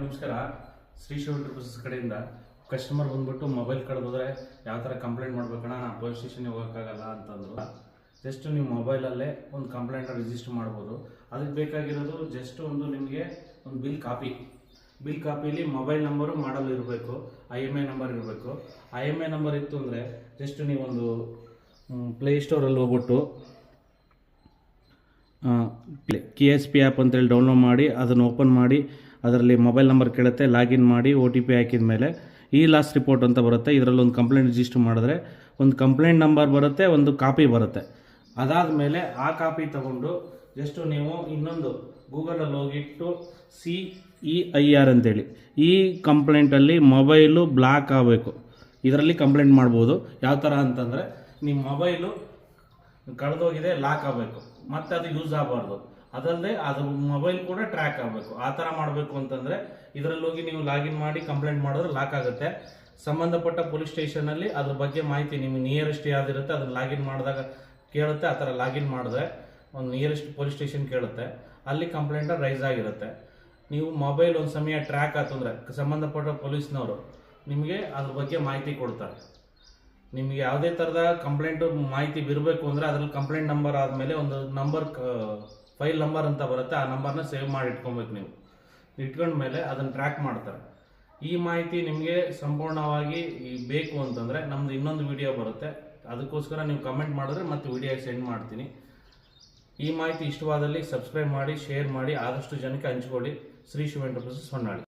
ನಮಸ್ಕಾರ. ಶ್ರೀ ಶಿವ ಎಂಟರ್ಪ್ರೈಸಸ್ ಕಡೆಯಿಂದ ಕಸ್ಟಮರ್ ಬಂದ್ಬಿಟ್ಟು ಮೊಬೈಲ್ ಕಳೆದೋದ್ರೆ ಯಾವ ಥರ ಕಂಪ್ಲೇಂಟ್ ಮಾಡ್ಬೇಕಣ್ಣ? ನಾನು ಪೊಲೀಸ್ ಸ್ಟೇಷನ್ಗೆ ಹೋಗೋಕ್ಕಾಗಲ್ಲ ಅಂತಂದ್ರು. ಜಸ್ಟ್ ನೀವು ಮೊಬೈಲಲ್ಲೇ ಒಂದು ಕಂಪ್ಲೇಂಟ್ ರಿಜಿಸ್ಟರ್ ಮಾಡ್ಬೋದು. ಅದಕ್ಕೆ ಬೇಕಾಗಿರೋದು ಜಸ್ಟ್ ಒಂದು ನಿಮಗೆ ಒಂದು ಬಿಲ್ ಕಾಪಿ ಬಿಲ್ ಕಾಪಿಲಿ ಮೊಬೈಲ್ ನಂಬರು ಮಾಡಲ್ ಇರಬೇಕು ಐ ಎಂ ಐ ನಂಬರ್ ಇರಬೇಕು. ಐ ಎಂ ಐ ನಂಬರ್ ಇತ್ತು ಅಂದರೆ ಜಸ್ಟ್ ನೀವೊಂದು ಪ್ಲೇಸ್ಟೋರಲ್ಲಿ ಹೋಗ್ಬಿಟ್ಟು ಕೆ ಎಸ್ ಪಿ ಆ್ಯಪ್ ಅಂತೇಳಿ ಡೌನ್ಲೋಡ್ ಮಾಡಿ, ಅದನ್ನು ಓಪನ್ ಮಾಡಿ ಅದರಲ್ಲಿ ಮೊಬೈಲ್ ನಂಬರ್ ಕೇಳುತ್ತೆ, ಲಾಗಿನ್ ಮಾಡಿ ಒ ಟಿ ಪಿ ಹಾಕಿದ ಮೇಲೆ ಈ ಲಾಸ್ಟ್ ರಿಪೋರ್ಟ್ ಅಂತ ಬರುತ್ತೆ. ಇದರಲ್ಲಿ ಒಂದು ಕಂಪ್ಲೇಂಟ್ ರಿಜಿಸ್ಟರ್ ಮಾಡಿದ್ರೆ ಒಂದು ಕಂಪ್ಲೇಂಟ್ ನಂಬರ್ ಬರುತ್ತೆ, ಒಂದು ಕಾಪಿ ಬರುತ್ತೆ. ಅದಾದ ಮೇಲೆ ಆ ಕಾಪಿ ತಗೊಂಡು ಜಸ್ಟು ನೀವು ಇನ್ನೊಂದು ಗೂಗಲಲ್ಲಿ ಹೋಗಿಟ್ಟು ಸಿ ಇ ಐ ಆರ್ ಅಂತೇಳಿ, ಈ ಕಂಪ್ಲೇಂಟಲ್ಲಿ ಮೊಬೈಲು ಬ್ಲಾಕ್ ಆಗಬೇಕು. ಇದರಲ್ಲಿ ಕಂಪ್ಲೇಂಟ್ ಮಾಡ್ಬೋದು. ಯಾವ ಥರ ಅಂತಂದರೆ ನಿಮ್ಮ ಮೊಬೈಲು ಕಳೆದೋಗಿದೆ ಲಾಕ್ ಆಗಬೇಕು. ಮತ್ತು ಅದು ಯೂಸ್ ಆಗಬಾರ್ದು. ಅದಲ್ಲದೆ ಅದು ಮೊಬೈಲ್ ಕೂಡ ಟ್ರ್ಯಾಕ್ ಆಗಬೇಕು. ಆ ಥರ ಮಾಡಬೇಕು ಅಂತಂದರೆ ಇದರಲ್ಲಿ ಹೋಗಿ ನೀವು ಲಾಗಿನ್ ಮಾಡಿ ಕಂಪ್ಲೇಂಟ್ ಮಾಡಿದ್ರೆ ಲಾಕ್ ಆಗುತ್ತೆ. ಸಂಬಂಧಪಟ್ಟ ಪೊಲೀಸ್ ಸ್ಟೇಷನಲ್ಲಿ ಅದ್ರ ಬಗ್ಗೆ ಮಾಹಿತಿ ನಿಮಗೆ ನಿಯರೆಸ್ಟ್ ಯಾವ್ದಿರುತ್ತೆ ಅದನ್ನ ಲಾಗಿನ್ ಮಾಡಿದಾಗ ಕೇಳುತ್ತೆ, ಆ ಥರ ಲಾಗಿನ್ ಮಾಡಿದ್ರೆ ಒಂದು ನಿಯರೆಸ್ಟ್ ಪೊಲೀಸ್ ಸ್ಟೇಷನ್ ಕೇಳುತ್ತೆ. ಅಲ್ಲಿ ಕಂಪ್ಲೇಂಟ್ ರೈಸ್ ಆಗಿರುತ್ತೆ. ನೀವು ಮೊಬೈಲ್ ಒಂದು ಸಮಯ ಟ್ರ್ಯಾಕ್ ಆತಂದ್ರೆ ಸಂಬಂಧಪಟ್ಟ ಪೊಲೀಸ್ನವರು ನಿಮಗೆ ಅದ್ರ ಬಗ್ಗೆ ಮಾಹಿತಿ ಕೊಡ್ತಾರೆ. ನಿಮಗೆ ಯಾವುದೇ ಥರದ ಕಂಪ್ಲೇಂಟು ಮಾಹಿತಿ ಬಿರಬೇಕು ಅಂದರೆ ಅದ್ರಲ್ಲಿ ಕಂಪ್ಲೇಂಟ್ ನಂಬರ್ ಆದಮೇಲೆ ಒಂದು ನಂಬರ್ ಫೈಲ್ ನಂಬರ್ ಅಂತ ಬರುತ್ತೆ, ಆ ನಂಬರ್ನ ಸೇವ್ ಮಾಡಿ ಇಟ್ಕೊಬೇಕು ನೀವು. ಇಟ್ಕೊಂಡ್ಮೇಲೆ ಅದನ್ನು ಟ್ರ್ಯಾಕ್ ಮಾಡ್ತಾರೆ. ಈ ಮಾಹಿತಿ ನಿಮಗೆ ಸಂಪೂರ್ಣವಾಗಿ ಬೇಕು ಅಂತಂದರೆ ನಮ್ಮದು ಇನ್ನೊಂದು ವಿಡಿಯೋ ಬರುತ್ತೆ. ಅದಕ್ಕೋಸ್ಕರ ನೀವು ಕಮೆಂಟ್ ಮಾಡಿದ್ರೆ ಮತ್ತೆ ವಿಡಿಯೋ ಸೆಂಡ್ ಮಾಡ್ತೀನಿ. ಈ ಮಾಹಿತಿ ಇಷ್ಟವಾದಲ್ಲಿ ಸಬ್ಸ್ಕ್ರೈಬ್ ಮಾಡಿ ಶೇರ್ ಮಾಡಿ, ಆದಷ್ಟು ಜನಕ್ಕೆ ಹಂಚ್ಕೊಳ್ಳಿ. ಶ್ರೀ ಶಿವ ಎಂಟರ್ಪ್ರೈಸಸ್ ಹೊನ್ನಾಳಿ